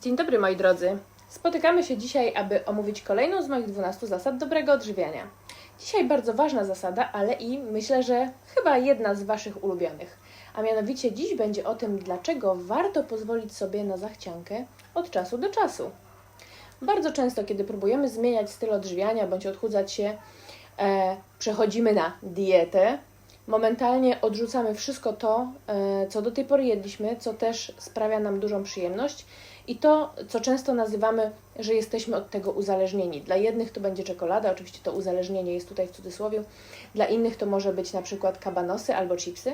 Dzień dobry moi drodzy. Spotykamy się dzisiaj, aby omówić kolejną z moich 12 zasad dobrego odżywiania. Dzisiaj bardzo ważna zasada, ale i myślę, że chyba jedna z Waszych ulubionych. A mianowicie dziś będzie o tym, dlaczego warto pozwolić sobie na zachciankę od czasu do czasu. Bardzo często, kiedy próbujemy zmieniać styl odżywiania bądź odchudzać się, e, przechodzimy na dietę. Momentalnie odrzucamy wszystko to, e, co do tej pory jedliśmy, co też sprawia nam dużą przyjemność i to, co często nazywamy, że jesteśmy od tego uzależnieni. Dla jednych to będzie czekolada, oczywiście to uzależnienie jest tutaj w cudzysłowie, dla innych to może być na przykład kabanosy albo chipsy.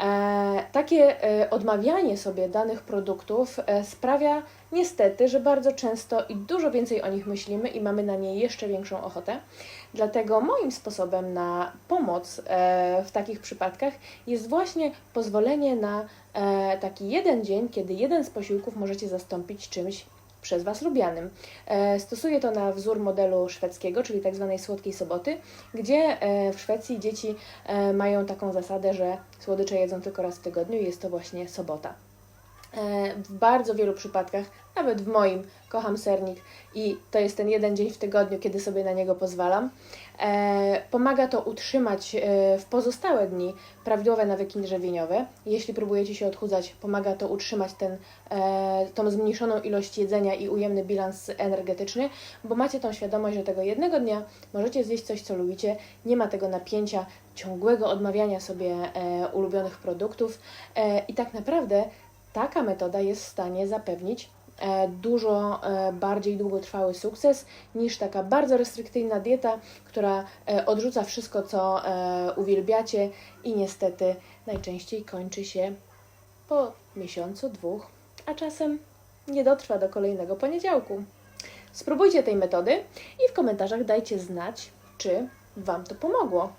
E, takie e, odmawianie sobie danych produktów e, sprawia niestety, że bardzo często i dużo więcej o nich myślimy i mamy na nie jeszcze większą ochotę. Dlatego moim sposobem na pomoc w takich przypadkach jest właśnie pozwolenie na taki jeden dzień, kiedy jeden z posiłków możecie zastąpić czymś przez Was lubianym. E, Stosuję to na wzór modelu szwedzkiego, czyli tak zwanej słodkiej soboty, gdzie e, w Szwecji dzieci e, mają taką zasadę, że słodycze jedzą tylko raz w tygodniu i jest to właśnie sobota. E, W bardzo wielu przypadkach, nawet w moim, kocham sernik i to jest ten jeden dzień w tygodniu, kiedy sobie na niego pozwalam. E, Pomaga to utrzymać e, w pozostałe dni prawidłowe nawyki żywieniowe. Jeśli próbujecie się odchudzać, pomaga to utrzymać ten, tą zmniejszoną ilość jedzenia i ujemny bilans energetyczny, bo macie tą świadomość, że tego jednego dnia możecie zjeść coś, co lubicie, nie ma tego napięcia ciągłego odmawiania sobie ulubionych produktów i tak naprawdę taka metoda jest w stanie zapewnić e, dużo e, bardziej długotrwały sukces niż taka bardzo restrykcyjna dieta, która e, odrzuca wszystko, co uwielbiacie i niestety najczęściej kończy się po miesiącu, dwóch, a czasem nie dotrwa do kolejnego poniedziałku. Spróbujcie tej metody i w komentarzach dajcie znać, czy Wam to pomogło.